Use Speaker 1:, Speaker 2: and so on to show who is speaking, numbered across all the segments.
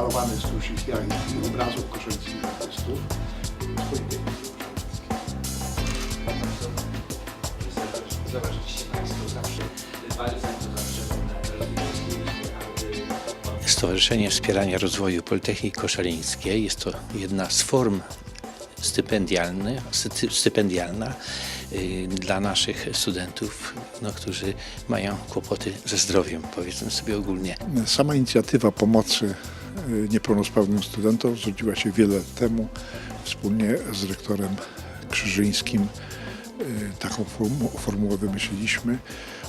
Speaker 1: malowany z sztucznych i obrazów koszalickich artystów.
Speaker 2: Zobaczycie Państwo zawsze bardzo to zawsze aby Stowarzyszenie Wspierania Rozwoju Politechniki Koszalińskiej jest to jedna z form stypendialny, sty- stypendialna y, dla naszych studentów, no, którzy mają kłopoty ze zdrowiem, powiedzmy sobie ogólnie.
Speaker 1: Sama inicjatywa pomocy niepełnosprawnym studentom zrodziła się wiele lat temu wspólnie z rektorem Krzyżyńskim. y, Taką formu- formułę wymyśliliśmy.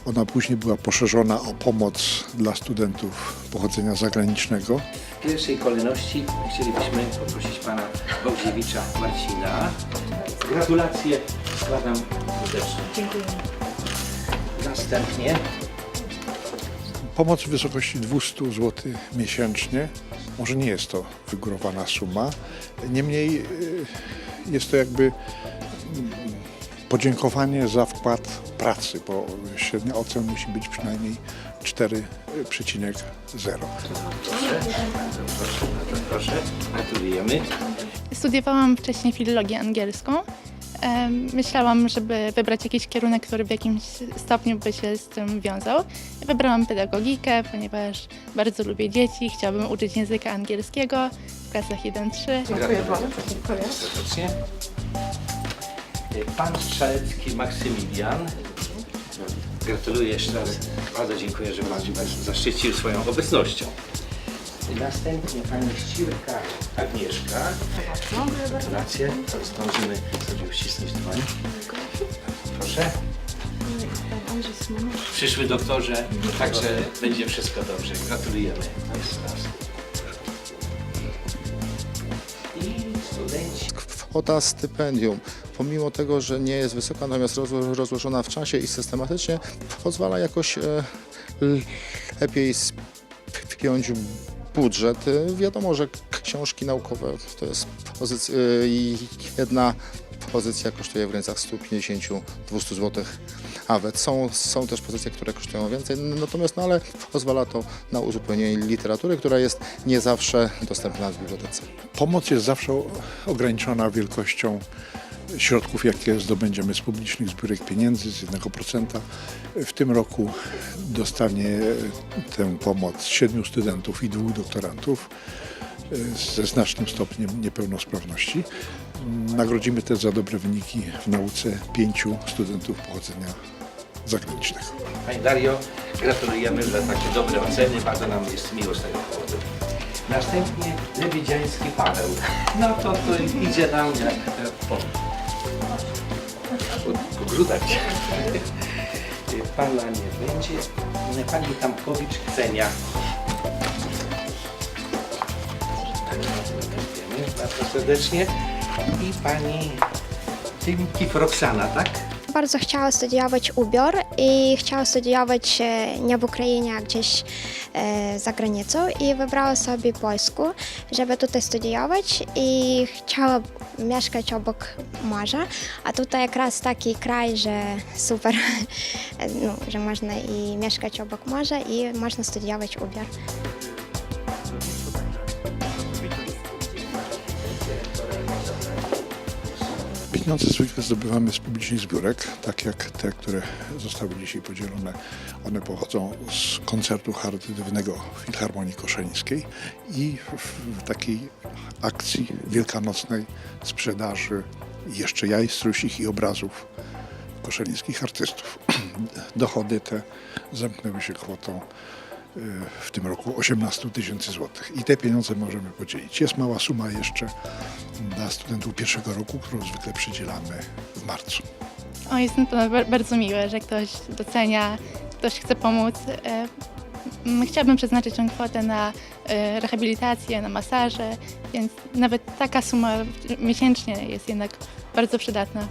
Speaker 1: Ona później była poszerzona o pomoc dla studentów pochodzenia zagranicznego.
Speaker 2: W pierwszej kolejności chcielibyśmy poprosić pana Bałdziewicza Marcina. Gratulacje składam serdecznie. Dziękuję. Następnie
Speaker 1: Pomoc w wysokości 200 zł miesięcznie. Może nie jest to wygórowana suma, niemniej y, jest to jakby mm, podziękowanie za wkład pracy, bo średnia ocen musi być przynajmniej 4,0.
Speaker 2: proszę, proszę, bardzo proszę, gratulujemy.
Speaker 3: Studiowałam wcześniej filologię angielską. Myślałam, żeby wybrać jakiś kierunek, który w jakimś stopniu by się z tym wiązał. Wybrałam pedagogikę, ponieważ bardzo lubię dzieci, chciałabym uczyć języka angielskiego w klasach 1-3.
Speaker 2: Dziękuję bardzo. Serdecznie. Pan Strzelecki Maksymilian. Gratuluję jeszcze raz. Bardzo dziękuję, że Pan zaszczycił swoją obecnością. Następnie Pani Ścirka Agnieszka. Gratulacje. Zdążymy sobie uścisnąć dłoń. Proszę. Przyszły doktorze, także będzie wszystko dobrze. Gratulujemy. I studenci.
Speaker 4: kwota stypendium, pomimo tego, że nie jest wysoka, natomiast rozło- rozłożona w czasie i systematycznie, pozwala jakoś e, lepiej spiąć budżet. Wiadomo, że książki naukowe to jest pozycja, i jedna pozycja kosztuje w granicach 150-200 zł. Nawet są, są też pozycje, które kosztują więcej, natomiast no, ale pozwala to na uzupełnienie literatury, która jest nie zawsze dostępna w bibliotece.
Speaker 1: Pomoc jest zawsze ograniczona wielkością środków, jakie zdobędziemy z publicznych zbiórek pieniędzy, z 1%. W tym roku dostanie tę pomoc siedmiu studentów i dwóch doktorantów e, ze znacznym stopniem niepełnosprawności. Nagrodzimy też za dobre wyniki w nauce pięciu studentów pochodzenia zagranicznego.
Speaker 2: Pani Dario, gratulujemy za takie dobre oceny. Bardzo nam jest miło z tego powodu. Następnie Lewidziański Paweł. No to, to idzie nam jak e, po, grudach. Pana nie będzie. Pani Tamkowicz Ksenia. Bardzo serdecznie. I pani Tymki Roxana, tak?
Speaker 5: Bardzo chciała studiować ubiór i chciała studiować e, nie w Ukrainie, a gdzieś e, za granicą i wybrała sobie Polskę, żeby tutaj studiować i chciała mieszkać obok morza, a tutaj якраз taki kraj, że super, no, że można i mieszkać obok morza i można studiować ubiór.
Speaker 1: Pieniądze zwykle zdobywamy z publicznych zbiórek, tak jak te, które zostały dzisiaj podzielone. One pochodzą z koncertu charytatywnego Filharmonii Koszalińskiej i w takiej akcji wielkanocnej sprzedaży jeszcze jaj strusich i obrazów koszalińskich artystów. Dochody te zamknęły się kwotą w tym roku 18 tysięcy złotych. I te pieniądze możemy podzielić. Jest mała suma jeszcze dla studentów pierwszego roku, którą zwykle przydzielamy w marcu.
Speaker 3: O, jest to ba- bardzo miłe, że ktoś docenia, ktoś chce pomóc. E, Chciałabym przeznaczyć tę kwotę na e, rehabilitację, na masaże, więc nawet taka suma miesięcznie jest jednak bardzo przydatna.